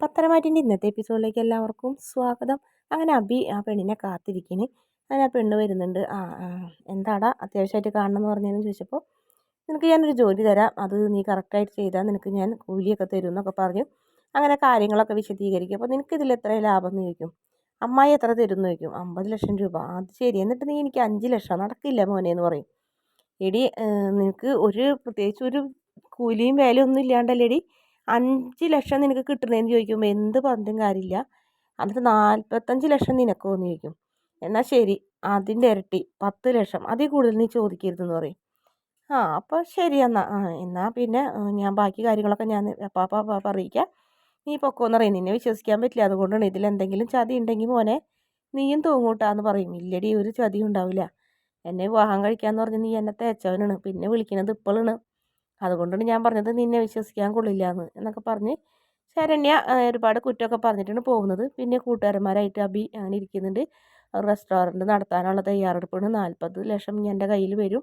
പത്തരമാറ്റിന്റെ ഇന്നത്തെ എപ്പിസോഡിലേക്ക് എല്ലാവർക്കും സ്വാഗതം. അങ്ങനെ അബി ആ പെണ്ണിനെ കാത്തിരിക്കുന്നു അങ്ങനെ ആ പെണ്ണ് വരുന്നുണ്ട്. ആ എന്താടാ അത്യാവശ്യമായിട്ട് കാണണം എന്ന് പറഞ്ഞതെന്ന് ചോദിച്ചപ്പോൾ നിനക്ക് ഞാനൊരു ജോലി തരാം. അത് നീ കറക്റ്റായിട്ട് ചെയ്താൽ നിനക്ക് ഞാൻ കൂലിയൊക്കെ തരും എന്നൊക്കെ പറഞ്ഞു. അങ്ങനെ കാര്യങ്ങളൊക്കെ വിശദീകരിക്കും. അപ്പോൾ നിനക്ക് ഇതിൽ എത്ര ലാഭം എന്ന് ചോദിക്കും? അമ്മായി എത്ര തരും എന്ന് ചോദിക്കും. അമ്പത് ലക്ഷം രൂപ. അത് ശരി. എന്നിട്ട് നീ എനിക്ക് അഞ്ച് ലക്ഷം. നടക്കില്ല മോനെ എന്ന് പറയും. എടി നിനക്ക് ഒരു പ്രത്യേകിച്ച് ഒരു കൂലിയും വേലയൊന്നും ഇല്ലാണ്ടല്ലേടി? അഞ്ച് ലക്ഷം നിനക്ക് കിട്ടുന്നതെന്ന് ചോദിക്കുമ്പോൾ എന്ത് പറഞ്ഞിട്ടും കാര്യമില്ല. എന്നിട്ട് നാൽപ്പത്തഞ്ച് ലക്ഷം നിനക്കോ എന്ന് ചോദിക്കും. എന്നാൽ ശരി അതിന്റെ ഇരട്ടി പത്ത് ലക്ഷം അതിൽ കൂടുതൽ നീ ചോദിക്കരുതെന്ന് പറയും. ആ അപ്പോൾ ശരി എന്നാൽ ആ എന്നാൽ പിന്നെ ഞാൻ ബാക്കി കാര്യങ്ങളൊക്കെ ഞാൻ പാപ്പ പാപ്പ അറിയിക്കാം നീ പൊക്കോന്ന് പറയും. നിന്നെ വിശ്വസിക്കാൻ പറ്റില്ല. അതുകൊണ്ടാണ് ഇതിൽ എന്തെങ്കിലും ചതി ഉണ്ടെങ്കിൽ മോനെ നീയും തൂങ്ങൂട്ടാന്ന് പറയും. ഇല്ലടി ഒരു ചതി ഉണ്ടാവില്ല. എന്നെ വിവാഹം കഴിക്കാമെന്ന് പറഞ്ഞ് നീ എന്നെ തേച്ചവനാണ്. പിന്നെ വിളിക്കുന്നത് ഇപ്പോഴാണ് അതുകൊണ്ടാണ് ഞാൻ പറഞ്ഞത് നിന്നെ വിശ്വസിക്കാൻ കൊള്ളില്ല എന്ന് എന്നൊക്കെ പറഞ്ഞ് ശരണ്യ ഒരുപാട് കുറ്റമൊക്കെ പറഞ്ഞിട്ടാണ് പോകുന്നത്. പിന്നെ കൂട്ടുകാരന്മാരായിട്ട് അബി അങ്ങനെ ഇരിക്കുന്നുണ്ട്. റെസ്റ്റോറന്റ് നടത്താനുള്ള തയ്യാറെടുപ്പാണ്. നാൽപ്പത് ലക്ഷം എന്റെ കയ്യിൽ വരും.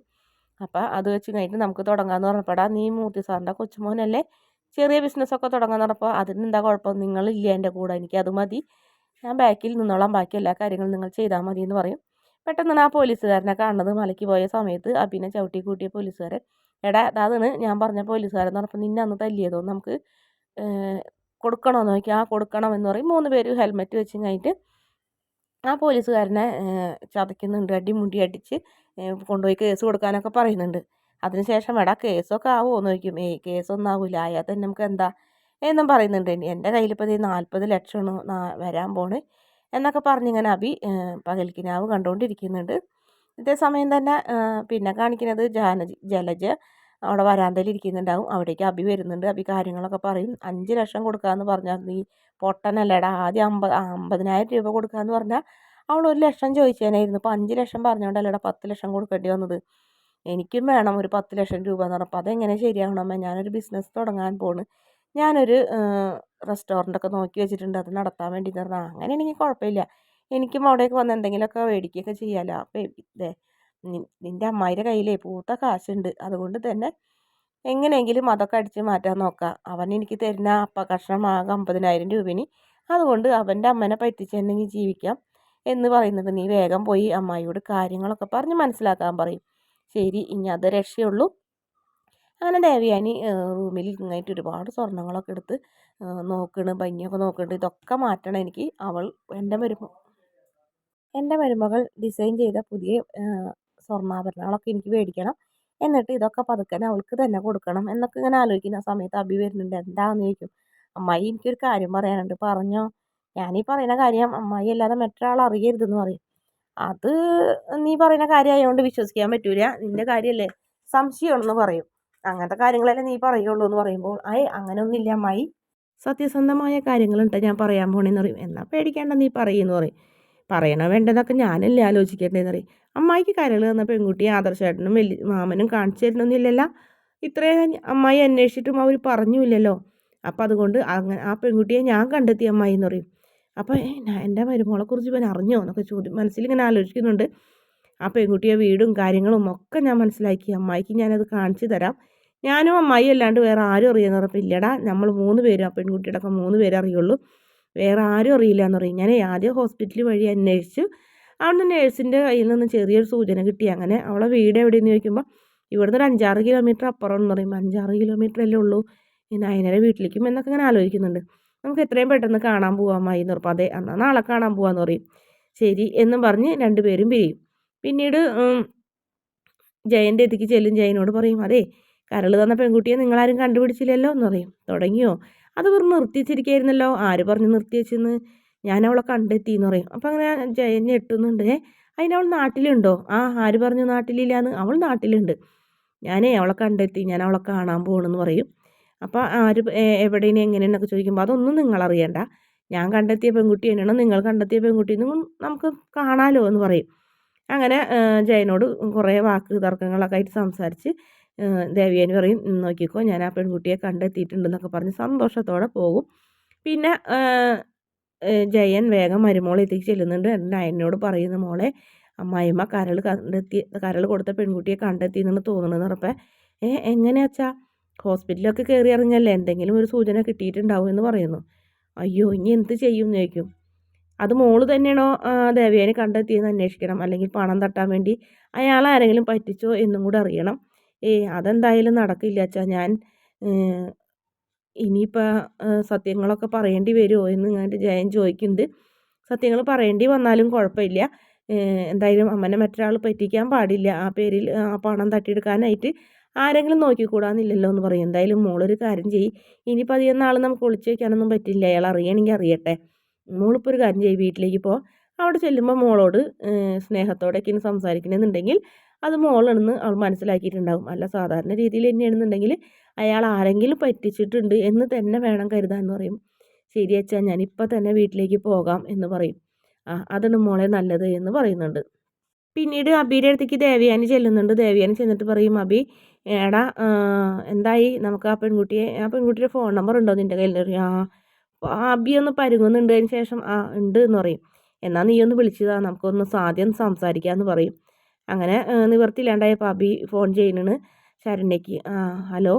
അപ്പോൾ അത് വെച്ച് കഴിഞ്ഞിട്ട് നമുക്ക് തുടങ്ങാമെന്ന് പറഞ്ഞപ്പോഴാ നീ മൂർത്തി സാറിന്റെ കൊച്ചുമോനല്ലേ? ചെറിയ ബിസിനസ്സൊക്കെ തുടങ്ങാൻ പറഞ്ഞപ്പോൾ അതിനെന്താ കുഴപ്പം? നിങ്ങളില്ല എന്റെ കൂടെ? എനിക്ക് അത് മതി. ഞാൻ ബാക്കിൽ നിന്നോളാം. ബാക്കി എല്ലാ കാര്യങ്ങളും നിങ്ങൾ ചെയ്താൽ മതി എന്ന് പറയും. പെട്ടെന്നാണ് ആ പോലീസുകാരനെ കാണുന്നത്. മലയ്ക്ക് പോയ സമയത്ത് അബിനെ ചവിട്ടി കൂട്ടിയ പോലീസുകാരൻ എടാ അതാണ് ഞാൻ പറഞ്ഞ പോലീസുകാരൻ പറഞ്ഞപ്പോൾ നിന്നെ അന്ന് തല്ലിയതോ നമുക്ക് കൊടുക്കണമെന്ന് നോക്കി. ആ കൊടുക്കണം എന്ന് പറയും. മൂന്ന് പേര് ഹെൽമെറ്റ് വെച്ച് കഴിഞ്ഞിട്ട് ആ പോലീസുകാരനെ ചതയ്ക്കുന്നുണ്ട്. അടിമുടി അടിച്ച് കൊണ്ടുപോയി കേസ് കൊടുക്കാനൊക്കെ പറയുന്നുണ്ട്. അതിനുശേഷം എടാ കേസൊക്കെ ആവുമോ എന്ന് ചോദിക്കും. ഏയ് കേസൊന്നും ആവില്ല ആയാൽ തന്നെ നമുക്ക് എന്താ? എന്നും പറയുന്നുണ്ട്. എന്റെ കയ്യിലിപ്പോൾ ഇത് നാൽപ്പത് ലക്ഷമാണ് വരാൻ പോണ് എന്നൊക്കെ പറഞ്ഞിങ്ങനെ അബി പകൽക്കിനാവ് കണ്ടുകൊണ്ടിരിക്കുന്നുണ്ട് ഇതേ സമയം തന്നെ പിന്നെ കാണിക്കുന്നത് ജാനജി ജലജ അവിടെ വരാന്തയിൽ ഇരിക്കുന്നുണ്ടാവും. അവിടേക്ക് അബി വരുന്നുണ്ട്. അബി കാര്യങ്ങളൊക്കെ പറയും. അഞ്ച് ലക്ഷം കൊടുക്കാമെന്ന് പറഞ്ഞാൽ നീ പൊട്ടനല്ലേടാ. ആദ്യം അമ്പത് അമ്പതിനായിരം രൂപ കൊടുക്കാമെന്ന് പറഞ്ഞാൽ അവൾ ഒരു ലക്ഷം ചോദിച്ചേനായിരുന്നു. ഇപ്പോൾ അഞ്ച് ലക്ഷം പറഞ്ഞുകൊണ്ടല്ലേടാ പത്ത് ലക്ഷം കൊടുക്കേണ്ടി വന്നത്. എനിക്കും വേണം ഒരു പത്ത് ലക്ഷം രൂപ എന്ന് പറഞ്ഞപ്പോൾ അതെങ്ങനെ ശരിയാവണമ്മ ഞാനൊരു ബിസിനസ് തുടങ്ങാൻ പോണ്. ഞാനൊരു റെസ്റ്റോറന്റൊക്കെ നോക്കി വെച്ചിട്ടുണ്ട്. അത് നടത്താൻ വേണ്ടി എന്ന് പറഞ്ഞാൽ. അങ്ങനെയാണെങ്കിൽ കുഴപ്പമില്ല. എനിക്കും അവിടേക്ക് വന്ന് എന്തെങ്കിലുമൊക്കെ മേടിക്കുകയൊക്കെ ചെയ്യാമല്ലോ അപ്പോൾ ഇതേ നിന്റെ അമ്മായിയുടെ കയ്യിലേ പൂത്ത കാശുണ്ട്. അതുകൊണ്ട് തന്നെ എങ്ങനെയെങ്കിലും അതൊക്കെ അടിച്ച് മാറ്റാൻ നോക്കാം. അവൻ എനിക്ക് തരുന്ന അപ്പ കഷ്ണം ആകെ അമ്പതിനായിരം രൂപയിന് അതുകൊണ്ട് അവന്റെ അമ്മനെ പറ്റിച്ചെന്നെങ്കിൽ ജീവിക്കാം എന്ന് പറയുന്നത് നീ വേഗം പോയി അമ്മായിയോട് കാര്യങ്ങളൊക്കെ പറഞ്ഞ് മനസ്സിലാക്കാൻ പറയും. ശരി ഇനി അത് രക്ഷയുള്ളൂ. അങ്ങനെ ദേവയാനി റൂമിൽ ഇങ്ങായിട്ട് ഒരുപാട് സ്വർണങ്ങളൊക്കെ എടുത്ത് നോക്കണ് ഭംഗിയൊക്കെ നോക്കുന്നുണ്ട് ഇതൊക്കെ മാറ്റണം എനിക്ക്. അവൾ എന്റെ മരുമ എന്റെ മരുമകൾ ഡിസൈൻ ചെയ്ത പുതിയ സ്വർണാഭരണങ്ങളൊക്കെ എനിക്ക് മേടിക്കണം. എന്നിട്ട് ഇതൊക്കെ പതുക്കെ അവൾക്ക് തന്നെ കൊടുക്കണം എന്നൊക്കെ ഇങ്ങനെ ആലോചിക്കുന്ന സമയത്ത് അബി വരുന്നുണ്ട്. എന്താണെന്ന് ചോദിക്കും? അമ്മായി എനിക്കൊരു കാര്യം പറയാനുണ്ട്. പറഞ്ഞോ. ഞാനീ പറയുന്ന കാര്യം അമ്മായി അല്ലാതെ മറ്റൊരാൾ അറിയരുതെന്ന് പറയും. അത് നീ പറയുന്ന കാര്യമായതുകൊണ്ട് വിശ്വസിക്കാൻ പറ്റൂല. നിന്റെ കാര്യമല്ലേ സംശയമാണെന്ന് പറയും. അങ്ങനത്തെ കാര്യങ്ങളല്ലേ നീ പറയുള്ളൂ എന്ന് പറയുമ്പോൾ അയ് അങ്ങനെയൊന്നുമില്ല അമ്മായി. സത്യസന്ധമായ കാര്യങ്ങളുണ്ട്. ഞാൻ പറയാൻ പോണേന്ന് പറയും. എന്നാൽ പേടിക്കേണ്ട നീ പറയുമെന്ന് പറയും. പറയണോ വേണ്ടതൊക്കെ ഞാനല്ലേ ആലോചിക്കേണ്ടതെന്ന് അറിയും അമ്മായിക്ക് കരൾ തന്ന പെൺകുട്ടിയെ ആദർശേട്ടനും വലിയ മാമനും കാണിച്ചു തരുന്നൊന്നുമില്ലല്ലോ ഇത്രയും അമ്മായി അന്വേഷിച്ചിട്ടും അവർ പറഞ്ഞില്ലല്ലോ അപ്പം അതുകൊണ്ട് അങ്ങനെ ആ പെൺകുട്ടിയെ ഞാൻ കണ്ടെത്തി അമ്മായി എന്ന് പറയും അപ്പോൾ എന്റെ മരുമോളെക്കുറിച്ച് ഇവൻ അറിഞ്ഞോ എന്നൊക്കെ ചോദ്യം മനസ്സിലിങ്ങനെ ആലോചിക്കുന്നുണ്ട്. ആ പെൺകുട്ടിയെ വീടും കാര്യങ്ങളും ഒക്കെ ഞാൻ മനസ്സിലാക്കി. അമ്മായിക്ക് ഞാനത് കാണിച്ചു തരാം. ഞാനും അമ്മായി അല്ലാണ്ട് വേറെ ആരും അറിയാമെന്ന് പറഞ്ഞപ്പോൾ ഇല്ലടാ നമ്മൾ മൂന്ന് പേരും ആ പെൺകുട്ടിയുടെ ഒക്കെ മൂന്ന് പേരെ അറിയുള്ളൂ. വേറെ ആരും അറിയില്ല എന്ന് പറയും. ഞാൻ ആദ്യം ഹോസ്പിറ്റൽ വഴി അന്വേഷിച്ചു. അവിടെ നേഴ്സിന്റെ കയ്യിൽ നിന്ന് ചെറിയൊരു സൂചന കിട്ടി. അങ്ങനെ അവളെ വീട് എവിടെയെന്ന് ചോദിക്കുമ്പോൾ ഇവിടുന്ന് ഒരു അഞ്ചാറ് കിലോമീറ്റർ അപ്പുറം എന്ന് പറയുമ്പോൾ അഞ്ചാറ് കിലോമീറ്റർ അല്ലേ ഉള്ളൂ. ഈ നയനരെ വീട്ടിലേക്കും എന്നൊക്കെ ഇങ്ങനെ ആലോചിക്കുന്നുണ്ട്. നമുക്ക് എത്രയും പെട്ടെന്ന് കാണാൻ പോകാമായി എന്ന് പറയും അതെ എന്നാൽ നാളെ കാണാൻ പോകാമെന്ന് പറയും. ശരി എന്നും പറഞ്ഞ് രണ്ടുപേരും പിരിയും. പിന്നീട് ജയന്റെ എത്തിക്ക് ചെല്ലും. ജയനോട് പറയും അതെ കരൾ തന്ന പെൺകുട്ടിയെ നിങ്ങളാരും കണ്ടുപിടിച്ചില്ലല്ലോ എന്ന് പറയും. തുടങ്ങിയോ? അത് വെറും നിർത്തി വെച്ചിരിക്കുകയായിരുന്നല്ലോ ആര് പറഞ്ഞു നിർത്തി വെച്ചെന്ന്? ഞാൻ അവളെ കണ്ടെത്തി എന്ന് പറയും. അപ്പം അങ്ങനെ ജയൻ ഞെട്ടുന്നുണ്ട് അതിന് അതിനവൾ നാട്ടിലുണ്ടോ? ആ ആര് പറഞ്ഞു നാട്ടിലില്ലാന്ന്? അവൾ നാട്ടിലുണ്ട്. ഞാനേ അവളെ കണ്ടെത്തി ഞാൻ അവളെ കാണാൻ പോകണമെന്ന് പറയും. അപ്പോൾ ആര് എവിടെയും എങ്ങനെയെന്നൊക്കെ ചോദിക്കുമ്പോൾ അതൊന്നും നിങ്ങളറിയണ്ട. ഞാൻ കണ്ടെത്തിയ പെൺകുട്ടി തന്നെയാണ്. നിങ്ങൾ കണ്ടെത്തിയ പെൺകുട്ടി എന്നും നമുക്ക് കാണാലോ എന്ന് പറയും. അങ്ങനെ ജയനോട് കുറേ വാക്ക് തർക്കങ്ങളൊക്കെ ആയിട്ട് സംസാരിച്ച് ദേവിയേന് പറയും നോക്കിക്കോ ഞാൻ ആ പെൺകുട്ടിയെ കണ്ടെത്തിയിട്ടുണ്ടെന്നൊക്കെ പറഞ്ഞ് സന്തോഷത്തോടെ പോകും. പിന്നെ ജയൻ വേഗം മരുമോളെത്തിക്ക് ചെല്ലുന്നുണ്ട്. നയനോട് പറയുന്ന മോളെ അമ്മായിമ്മ കരൾ കണ്ടെത്തി കരൾ കൊടുത്ത പെൺകുട്ടിയെ കണ്ടെത്തി എന്നാണ് തോന്നുന്നത് ഉറപ്പേ. ഏ എങ്ങനെയാച്ചാ ഹോസ്പിറ്റലൊക്കെ കയറി ഇറങ്ങിയല്ലേ എന്തെങ്കിലും ഒരു സൂചന കിട്ടിയിട്ടുണ്ടാവും എന്ന് പറയുന്നു. അയ്യോ ഇനി എന്ത് ചെയ്യും? എന്ന് ചോദിക്കും. അത് മോൾ തന്നെയാണോ ദേവയാനി കണ്ടെത്തിയെന്ന് അന്വേഷിക്കണം. അല്ലെങ്കിൽ പണം തട്ടാൻ വേണ്ടി അയാൾ ആരെങ്കിലും പറ്റിച്ചോ എന്നും കൂടെ അറിയണം. ഏ അതെന്തായാലും നടക്കില്ല അച്ഛാ. ഞാൻ ഇനിയിപ്പോൾ സത്യങ്ങളൊക്കെ പറയേണ്ടി വരുമോ എന്ന് ഞാൻ ജയൻ ചോദിക്കുന്നുണ്ട്. സത്യങ്ങൾ പറയേണ്ടി വന്നാലും കുഴപ്പമില്ല. എന്തായാലും അമ്മനെ മറ്റൊരാൾ പറ്റിക്കാൻ പാടില്ല. ആ പേരിൽ ആ പണം തട്ടിയെടുക്കാനായിട്ട് ആരെങ്കിലും നോക്കിക്കൂടാന്നില്ലല്ലോ എന്ന് പറയും. എന്തായാലും മോളൊരു കാര്യം ചെയ്യും. ഇനിയിപ്പോൾ അധികം നാൾ നമുക്ക് ഒളിച്ചു വയ്ക്കാനൊന്നും പറ്റില്ല. അയാൾ അറിയണമെങ്കിൽ അറിയട്ടെ. മോളിപ്പോൾ ഒരു കാര്യം ചെയ്യും. വീട്ടിലേക്ക് പോ. അവിടെ ചെല്ലുമ്പോൾ മോളോട് സ്നേഹത്തോടെയൊക്കെ ഇനി സംസാരിക്കണമെന്നുണ്ടെങ്കിൽ അത് മോളാണെന്ന് അവൾ മനസ്സിലാക്കിയിട്ടുണ്ടാവും. അല്ല സാധാരണ രീതിയിൽ തന്നെയാണെന്നുണ്ടെങ്കിൽ അയാൾ ആരെങ്കിലും പറ്റിച്ചിട്ടുണ്ട് എന്ന് തന്നെ വേണം കരുതാൻ എന്ന് പറയും. ശരി അച്ഛാ ഞാനിപ്പോൾ തന്നെ വീട്ടിലേക്ക് പോകാം എന്ന് പറയും. ആ അതാണ് മോളെ നല്ലത് എന്ന് പറയുന്നുണ്ട്. പിന്നീട് അബിയുടെ അടുത്തേക്ക് ദേവയാനി ചെല്ലുന്നുണ്ട്. ദേവയാനി ചെന്നിട്ട് പറയും അബി എടാ എന്തായി? നമുക്ക് ആ പെൺകുട്ടിയെ ആ പെൺകുട്ടിയുടെ ഫോൺ നമ്പർ ഉണ്ടോ നിന്റെ കയ്യിൽ? ആ അബി ഒന്ന് പരുങ്ങുന്നുണ്ട് അതിന് ശേഷം ആ ഉണ്ട് എന്ന് പറയും. എന്നാൽ നീ ഒന്ന് വിളിച്ചതാ നമുക്കൊന്ന് സാധ്യം സംസാരിക്കാമെന്ന് പറയും. അങ്ങനെ നിവർത്തിയില്ലാണ്ടായപ്പോൾ അബി ഫോൺ ചെയ്യുന്നതാണ് ശരണ്യക്ക് ആ ഹലോ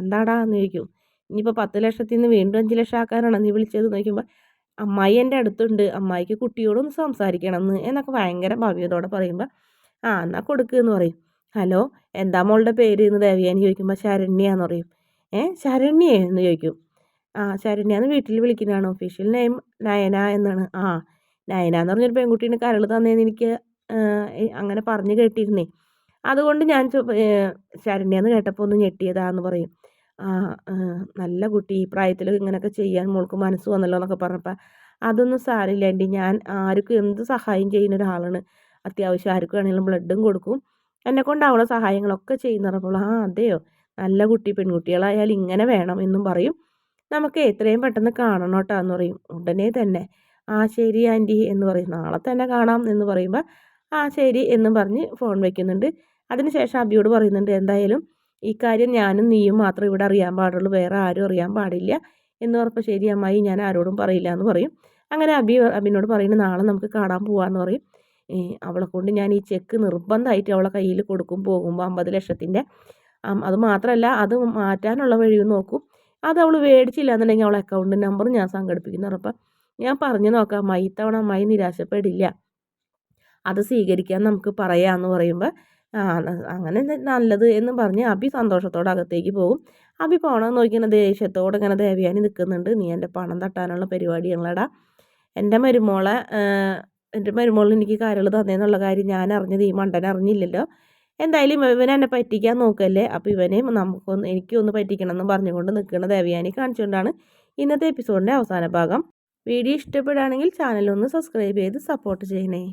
എന്താടാ എന്ന് ചോദിക്കും. ഇനിയിപ്പോൾ പത്ത് ലക്ഷത്തിൽ നിന്ന് വീണ്ടും അഞ്ച് ലക്ഷം ആക്കാനാണ് നീ വിളിച്ചത് നോക്കുമ്പോൾ അമ്മായി എന്റെ അടുത്തുണ്ട് അമ്മായിക്ക് കുട്ടിയോടൊന്ന് സംസാരിക്കണം എന്ന് എന്നൊക്കെ ഭയങ്കര ഭവ്യതോടെ പറയുമ്പോൾ ആ എന്നാൽ കൊടുക്കുക എന്ന് പറയും. ഹലോ എന്താ മോളുടെ പേര് എന്ന് ദേവിയാനി ചോദിക്കുമ്പോൾ ശരണ്യാന്ന് പറയും. ഏ ശരണ്യേ എന്ന് ചോദിക്കും. ആ ശരണ്യാന്ന് വീട്ടിൽ വിളിക്കുന്നതാണ്. ഒഫീഷ്യൽ നെയിം നയന എന്നാണ്. ആ നയന എന്ന് പറഞ്ഞൊരു പെൺകുട്ടീനെ കരൾ തന്നേന്ന് എനിക്ക് അങ്ങനെ പറഞ്ഞു കേട്ടിരുന്നേ. അതുകൊണ്ട് ഞാൻ ശരണ്യെന്ന് കേട്ടപ്പോൾ ഒന്ന് ഞെട്ടിയതാന്ന് പറയും. ആ നല്ല കുട്ടി ഈ പ്രായത്തിൽ ഇങ്ങനെയൊക്കെ ചെയ്യാൻ മോൾക്ക് മനസ്സ് വന്നല്ലോ എന്നൊക്കെ പറഞ്ഞപ്പോൾ അതൊന്നും സാരമില്ല ആന്റി ഞാൻ ആർക്കും എന്ത് സഹായം ചെയ്യുന്ന ഒരാളാണ്. അത്യാവശ്യം ആർക്കും വേണമെങ്കിലും ബ്ലഡും കൊടുക്കും. എന്നെ കൊണ്ടാവുന്ന സഹായങ്ങളൊക്കെ ചെയ്യുന്ന ആ അതെയോ? നല്ല കുട്ടി പെൺകുട്ടികളായാൽ ഇങ്ങനെ വേണം എന്നും പറയും. നമുക്ക് എത്രയും പെട്ടെന്ന് കാണണം കേട്ടോ എന്ന് പറയും. ഉടനെ തന്നെ. ആ ശരി ആന്റി എന്ന് പറയും. നാളെ തന്നെ കാണാം എന്ന് പറയുമ്പോൾ ആ ശരി എന്നും പറഞ്ഞ് ഫോൺ വയ്ക്കുന്നുണ്ട് അതിനുശേഷം അബിയോട് പറയുന്നുണ്ട് എന്തായാലും ഈ കാര്യം ഞാനും നീയും മാത്രം ഇവിടെ അറിയാൻ പാടുള്ളൂ. വേറെ ആരും അറിയാൻ പാടില്ല. എന്ന് പറഞ്ഞപ്പോൾ ശരി അമ്മായി ഞാൻ ആരോടും പറയില്ല എന്ന് പറയും. അങ്ങനെ അബി അബിനോട് പറയുന്നത് നാളെ നമുക്ക് കാണാൻ പോകാമെന്ന് പറയും. അവളെ കൊണ്ട് ഞാൻ ഈ ചെക്ക് നിർബന്ധമായിട്ട് അവളെ കയ്യിൽ കൊടുക്കും പോകുമ്പോൾ അമ്പത് ലക്ഷത്തിന്റെ. അത് മാത്രമല്ല അത് മാറ്റാനുള്ള വഴിയും നോക്കും. അത് അവൾ മേടിച്ചില്ല എന്നുണ്ടെങ്കിൽ അവളെ അക്കൗണ്ട് നമ്പർ ഞാൻ സംഘടിപ്പിക്കുന്നു. പറഞ്ഞപ്പോൾ ഞാൻ പറഞ്ഞു നോക്കാം അമ്മായി ഇത്തവണ അമ്മായി നിരാശപ്പെടില്ല. അത് സ്വീകരിക്കാൻ നമുക്ക് പറയാമെന്ന് പറയുമ്പോൾ അങ്ങനെ നല്ലത് എന്ന് പറഞ്ഞ് അഭി സന്തോഷത്തോടെ അകത്തേക്ക് പോകും അബി പോകണമെന്ന് നോക്കിയാണ് ദേഷ്യത്തോടെ ഇങ്ങനെ ദേവയാനി നിൽക്കുന്നുണ്ട് നീ എന്റെ പണം തട്ടാനുള്ള പരിപാടികളടാ എന്റെ മരുമോളെ എന്റെ മരുമോളെ എനിക്ക് കാര്യങ്ങൾ തന്നേന്നുള്ള കാര്യം ഞാൻ അറിഞ്ഞത് ഈ മണ്ടൻ അറിഞ്ഞില്ലല്ലോ. എന്തായാലും ഇവൻ എന്നെ പറ്റിക്കാൻ നോക്കല്ലേ? അപ്പോൾ ഇവനെ നമുക്കൊന്ന് എനിക്കൊന്ന് പറ്റിക്കണം എന്ന് പറഞ്ഞുകൊണ്ട് നിൽക്കുന്ന ദേവയാനി കാണിച്ചുകൊണ്ടാണ് ഇന്നത്തെ എപ്പിസോഡിന്റെ അവസാന ഭാഗം. വീഡിയോ ഇഷ്ടപ്പെടുകയാണെങ്കിൽ ചാനലൊന്ന് സബ്സ്ക്രൈബ് ചെയ്ത് സപ്പോർട്ട് ചെയ്യണേ.